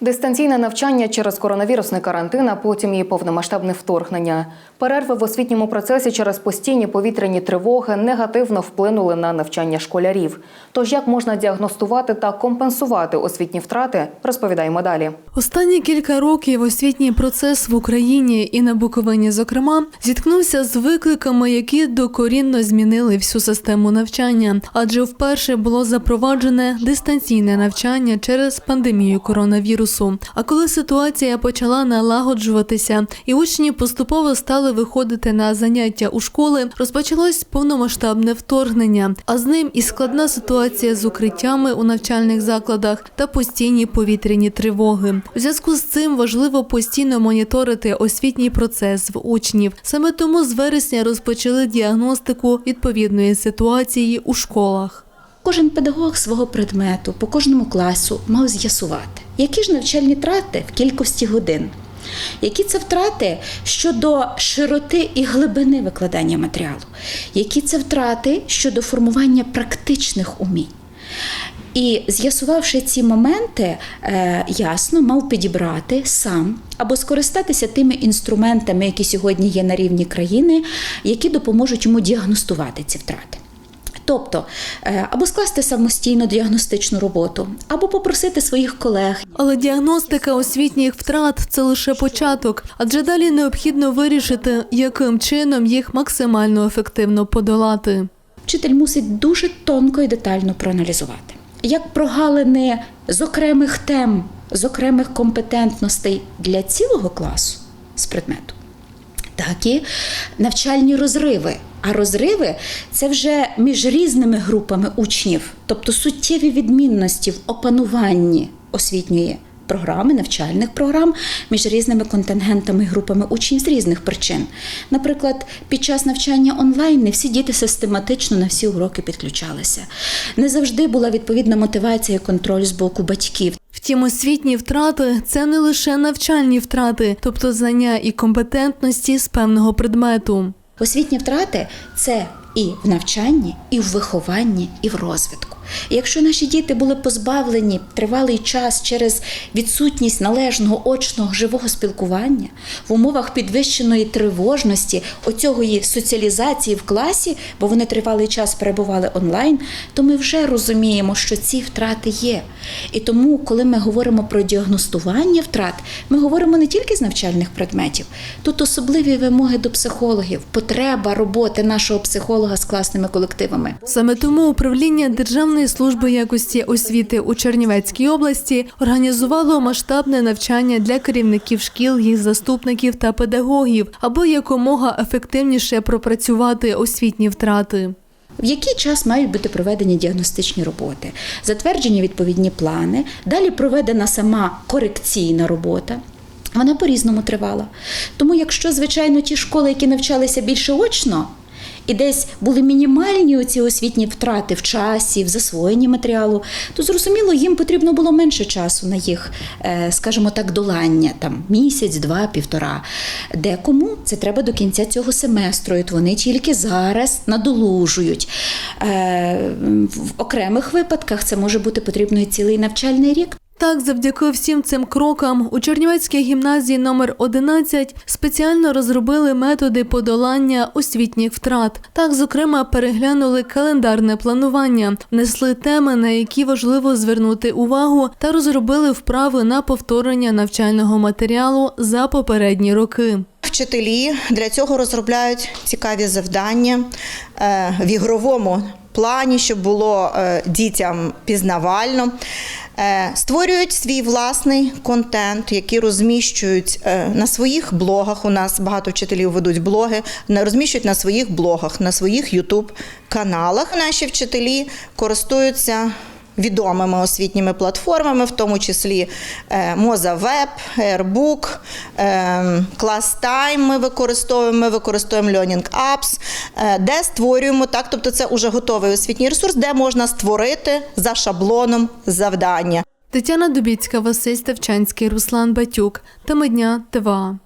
Дистанційне навчання через коронавірусний карантин, а потім і повномасштабне вторгнення. Перерви в освітньому процесі через постійні повітряні тривоги негативно вплинули на навчання школярів. Тож як можна діагностувати та компенсувати освітні втрати, розповідаємо далі. Останні кілька років освітній процес в Україні і на Буковині, зокрема, зіткнувся з викликами, які докорінно змінили всю систему навчання, адже вперше було запроваджене дистанційне навчання через пандемію коронавірусу. А коли ситуація почала налагоджуватися, і учні поступово стали виходити на заняття у школи, розпочалось повномасштабне вторгнення, а з ним і складна ситуація з укриттями у навчальних закладах та постійні повітряні тривоги. У зв'язку з цим важливо постійно моніторити освітній процес в учнів. Саме тому з вересня розпочали діагностику відповідної ситуації у школах. Кожен педагог свого предмету по кожному класу мав з'ясувати, які ж навчальні трати в кількості годин, які це втрати щодо широти і глибини викладання матеріалу, які це втрати щодо формування практичних умінь. І з'ясувавши ці моменти, е, ясно мав підібрати сам або скористатися тими інструментами, які сьогодні є на рівні країни, які допоможуть йому діагностувати ці втрати. Тобто е, або скласти самостійно діагностичну роботу, або попросити своїх колег. Але діагностика освітніх втрат це лише початок, адже далі необхідно вирішити, яким чином їх максимально ефективно подолати. Вчитель мусить дуже тонко і детально проаналізувати, як прогалини з окремих тем, з окремих компетентностей для цілого класу з предмету, так і навчальні розриви. А розриви це вже між різними групами учнів, тобто суттєві відмінності в опануванні освітньої програми, навчальних програм між різними контингентами і групами учнів з різних причин. Наприклад, під час навчання онлайн не всі діти систематично на всі уроки підключалися. Не завжди була відповідна мотивація і контроль з боку батьків. Втім, освітні втрати це не лише навчальні втрати, тобто знання і компетентності з певного предмету. Освітні втрати це і в навчанні, і в вихованні, і в розвитку. І якщо наші діти були позбавлені тривалий час через відсутність належного очного живого спілкування в умовах підвищеної тривожності, оцього соціалізації в класі, бо вони тривалий час перебували онлайн, то ми вже розуміємо, що ці втрати є. І тому, коли ми говоримо про діагностування втрат, ми говоримо не тільки з навчальних предметів, тут особливі вимоги до психологів, потреба роботи нашого психолога з класними колективами. Саме тому управління Державної служби якості освіти у Чернівецькій області організувало масштабне навчання для керівників шкіл, їх заступників та педагогів, аби якомога ефективніше пропрацювати освітні втрати. В який час мають бути проведені діагностичні роботи, затверджені відповідні плани, далі проведена сама корекційна робота. Вона по-різному тривала. Тому, якщо, звичайно, ті школи, які навчалися більше очно, і десь були мінімальні оці освітні втрати в часі, в засвоєнні матеріалу, то зрозуміло, їм потрібно було менше часу на їх, е, скажімо так, долання, там місяць, два, півтора. Декому це треба до кінця цього семестру, і вони тільки зараз надолужують. Е, В окремих випадках це може бути потрібно і цілий навчальний рік. Так, завдяки всім цим крокам у Чернівецькій гімназії номер 11 спеціально розробили методи подолання освітніх втрат. Так, зокрема, переглянули календарне планування, внесли теми, на які важливо звернути увагу, та розробили вправи на повторення навчального матеріалу за попередні роки. Вчителі для цього розробляють цікаві завдання е, в ігровому плані, щоб було е, дітям пізнавально. Е, Створюють свій власний контент, який розміщують е, на своїх блогах. У нас багато вчителів ведуть блоги, розміщують на своїх блогах, на своїх ютуб каналах. Наші вчителі користуються відомими освітніми платформами, в тому числі е, Мозавеб, Airbook, е, ClassTime ми використовуємо, ми використовуємо Learning Apps, е, де створюємо так, тобто це вже готовий освітній ресурс, де можна створити за шаблоном завдання. Тетяна Дубіцька, Василь Ставчанський, Руслан Батюк. Теми дня ТВА.